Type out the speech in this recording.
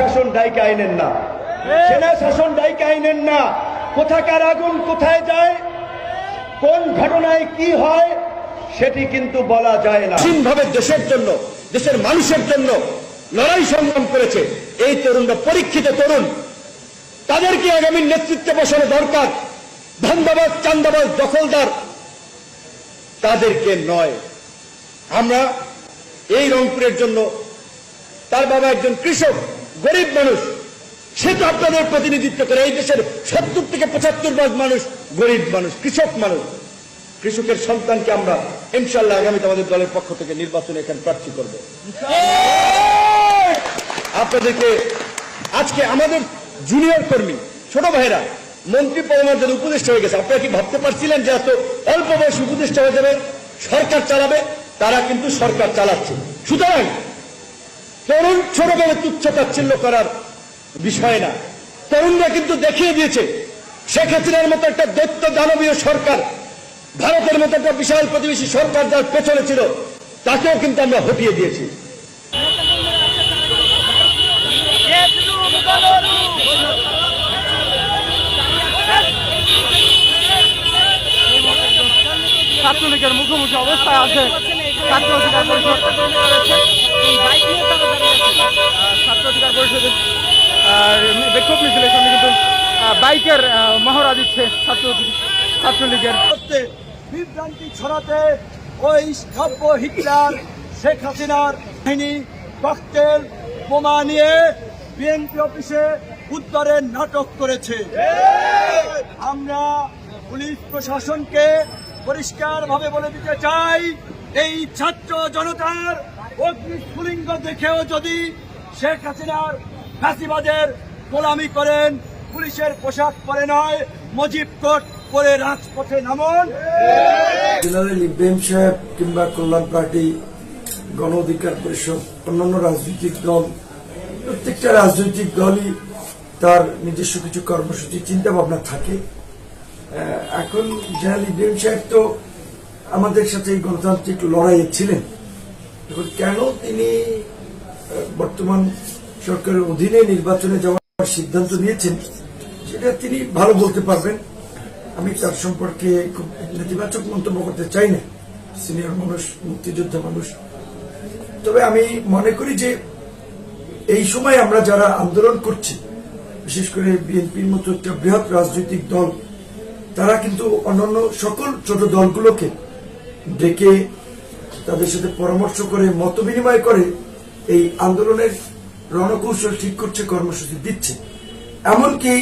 শাসন ডাইকে আইনেন না। সেনা শাসন ডাইকে আইনেন না। কোথাকার আগুন কোথায় যায়? কোন ঘটনায় কি হয়? সেটি কিন্তু বলা যায় না। ভাবে দেশের জন্য, দেশের মানুষের জন্য লড়াই সংগ্রাম করেছে এই তরুণরা, পরীক্ষিত তরুণ। তাদেরকে আগামী নেতৃত্বে বসানো দরকার। ধান্দাবাজ, চান্দাবাজ, দখলদার। তাদেরকে নয়। আমরা এই রংপুরের জন্য তার বাবা একজন কৃষক। গরিব মানুষ, সে তো আপনাদের প্রতিনিধিত্ব করে এই দেশের সত্তর থেকে পঁচাত্তর ভাগ মানুষ, গরিব মানুষ, কৃষক মানুষ। কৃষকের সন্তানকে আমরা ইনশাল্লাহ আগামীতে আমাদের দলের পক্ষ থেকে নির্বাচনে এখানে প্রার্থী করব। আপনাদেরকে আজকে আমাদের জুনিয়র কর্মী, ছোট ভাইরা মন্ত্রী পরিমাণ যদি উপদেষ্টা হয়ে গেছে। আপনারা কি ভাবতে পারছিলেন যে এত অল্প বয়স উপদেষ্টা হয়ে যাবে? সরকার চালাবে, তারা কিন্তু সরকার চালাচ্ছে। সুতরাং তরুণ ছোটবেলা তুচ্ছ তাচ্ছিল্য করার বিষয় না। তরুণরা কিন্তু দেখিয়ে দিয়েছে, শেখ হাসিনার মতো একটা দৈত্য দানবীয় সরকার, ভারতের মতো একটা বিশাল প্রতিবেশী সরকার যার পেছনে ছিল, তাকেও কিন্তু আমরা হটিয়ে দিয়েছি। ছাত্রলীগের মুখোমুখি অবস্থায় আছে। ছাত্র অধিকার পরিষদ ছাত্র অধিকার পরিষদের বিক্ষোভ মিছিলের সামনে কিন্তু বাইকের মহড়া দিচ্ছে ছাত্র ছাত্রলীগের। বিভ্রান্তি ছড়াতে ওই স্থাব্য হিটলার শেখ হাসিনার বাহিনী ককটেল বোমা নিয়ে বিএনপি অফিসে উত্তরের নাটক করেছে। আমরা পুলিশ প্রশাসনকে পরিষ্কারভাবে বলে দিতে চাই, এই ছাত্র জনতার অগ্নিস্ফুলিঙ্গ দেখেও যদি শেখ হাসিনার ফাঁসিবাদের গোলামি করেন, পুলিশের পোশাক পরে নয়, মজিব কোট পরে রাজপথে নামুন। জেনারেল ইব্রাহিম সাহেব কিংবা কল্যাণ পার্টি, গণ অধিকার পরিষদ, অন্যান্য রাজনৈতিক দল, প্রত্যেকটা রাজনৈতিক দলই তার নিজস্ব কিছু কর্মসূচি চিন্তা ভাবনা থাকে এখন জেনারেল ইব্রাহিম সাহেব তো আমাদের সাথে এই গণতান্ত্রিক লড়াইয়ে ছিলেন। এখন কেন তিনি বর্তমান সরকারের অধীনে নির্বাচনে যাওয়ার সিদ্ধান্ত নিয়েছেন, সেটা তিনি ভালো বলতে পারবেন। আমি তার সম্পর্কে খুব নেতিবাচক মন্তব্য করতে চাই না, সিনিয়র মানুষ, মুক্তিযোদ্ধা মানুষ। তবে আমি মনে করি যে এই সময় আমরা যারা আন্দোলন করছি, বিশেষ করে বিএনপির মতো একটা বৃহৎ রাজনৈতিক দল, তারা কিন্তু অন্যান্য সকল ছোট দলগুলোকে ডেকে তাদের সাথে পরামর্শ করে, মত বিনিময় করে এই আন্দোলনের রণকৌশল ঠিক করছে, কর্মসূচি দিচ্ছে। এমনকি